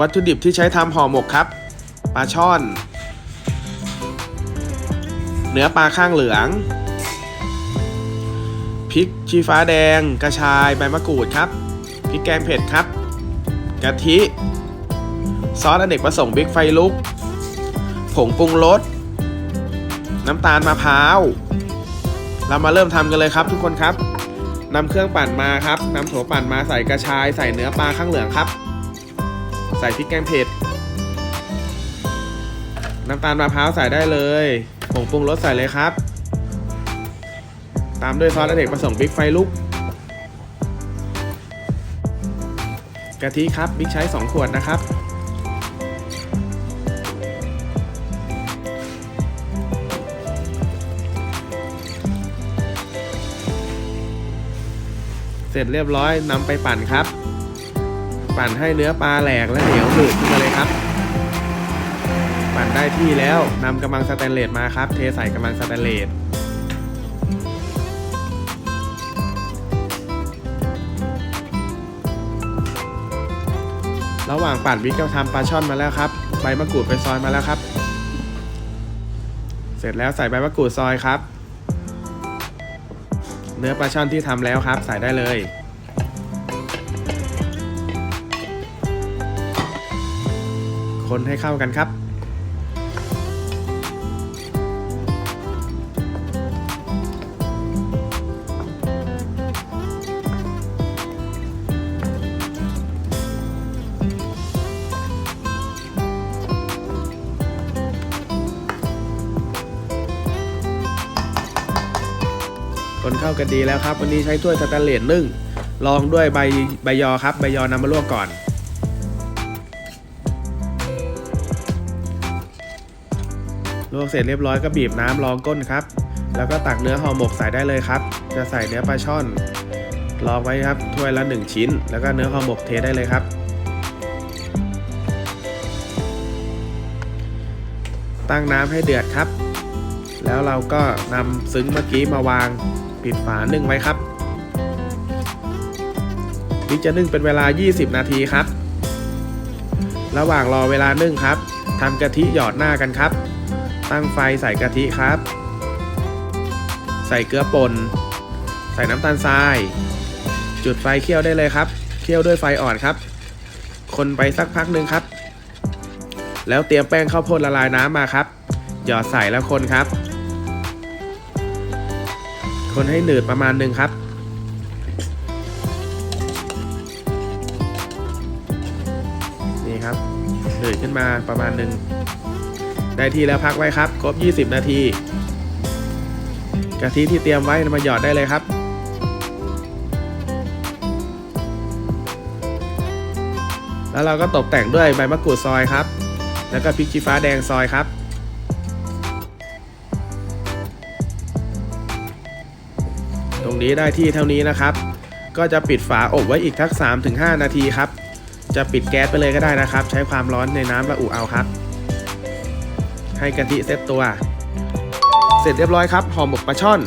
วัตถุดิบที่ใช้ทำห่อหมกครับ ปลาช่อน เนื้อปลาข้างเหลือง พริกชี้ฟ้าแดง กระชายใบมะกรูดครับ พริกแกงเผ็ดครับ กะทิ ซอสอเนกประสงค์บิ๊กไฟลุก ผงปรุงรส น้ำตาลมะพร้าว เรามาเริ่มทำกันเลยครับทุกคนครับนำเครื่องปั่นมาครับนำโถปั่นมาใส่กระชายใส่เนื้อปลาข้างเหลืองครับ ใส่พริกแกงเผ็ด น้ำตาลมะพร้าวใส่ได้เลยผงปรุงรสใส่เลยครับ ตามด้วยซอสอเนกประสงค์บิ๊กไฟลุก กะทิครับบิ๊กใช้ 2 ขวดนะครับ เสร็จเรียบร้อยนำไปปั่นครับ ปั่นให้เนื้อปลาแหลกและเหนียวหนืดขึ้นมาเลยครับ ปั่นได้ที่แล้วนำกำมังสแตนเลสมาครับ เทใส่กำมังสแตนเลสระหว่างปั่นวิกก็ทำปลาช่อนมาแล้วครับ ใบมะกรูดไปซอยมาแล้วครับ เสร็จแล้วใส่ใบมะกรูดซอยครับ เนื้อปลาช่อนที่ทำแล้วครับ ใส่ได้เลย คนให้เข้ากันครับคนเข้ากันดีแล้วครับ วันนี้ใช้ถ้วยสแตนเลสนึ่งลองด้วยใบใบยอครับ ใบยอนำมาลวกก่อน ลวกเสร็จเรียบร้อยก็บีบน้ำรองก้นครับ แล้วก็ตักเนื้อห่อหมกใส่ได้เลยครับ จะใส่เนื้อปลาช่อนรองไว้ครับถ้วยละ 1 ชิ้น แล้วก็เนื้อห่อหมกเทได้เลยครับ ตั้งน้ำให้เดือดครับ แล้วเราก็นำซึ้งเมื่อกี้มาวางปิดฝานึ่งไว้ครับนี่จะนึ่งเป็นเวลา 20 นาทีครับ ระหว่างรอเวลานึ่งครับทำกะทิหยอดหน้ากันครับ ตั้งไฟใส่กะทิครับ ใส่เกลือป่น ใส่น้ำตาลทราย จุดไฟเคี่ยวได้เลยครับ เคี่ยวด้วยไฟอ่อนครับ คนไปสักพักหนึ่งครับ แล้วเตรียมแป้งข้าวโพดละลายน้ำมาครับ หยอดใส่แล้วคนครับ คนให้หนืดประมาณหนึ่งครับนี่ครับหนืดขึ้นมาประมาณหนึ่ง ได้ที่แล้วพักไว้ครับ ครบ 20 นาทีกะทิที่เตรียมไว้มาหยอดได้เลยครับ แล้วเราก็ตกแต่งด้วยใบมะกรูดซอยครับ แล้วก็พริกชี้ฟ้าแดงซอยครับ ตรงนี้ได้ที่เท่านี้นะครับ ก็จะปิดฝาอบไว้อีกทัก 3-5 นาทีครับ จะปิดแก๊สไปเลยก็ได้นะครับ ใช้ความร้อนในน้ำระอุเอาครับ ให้กะทิเซตตัว เสร็จเรียบร้อยครับห่อหมกปลาช่อน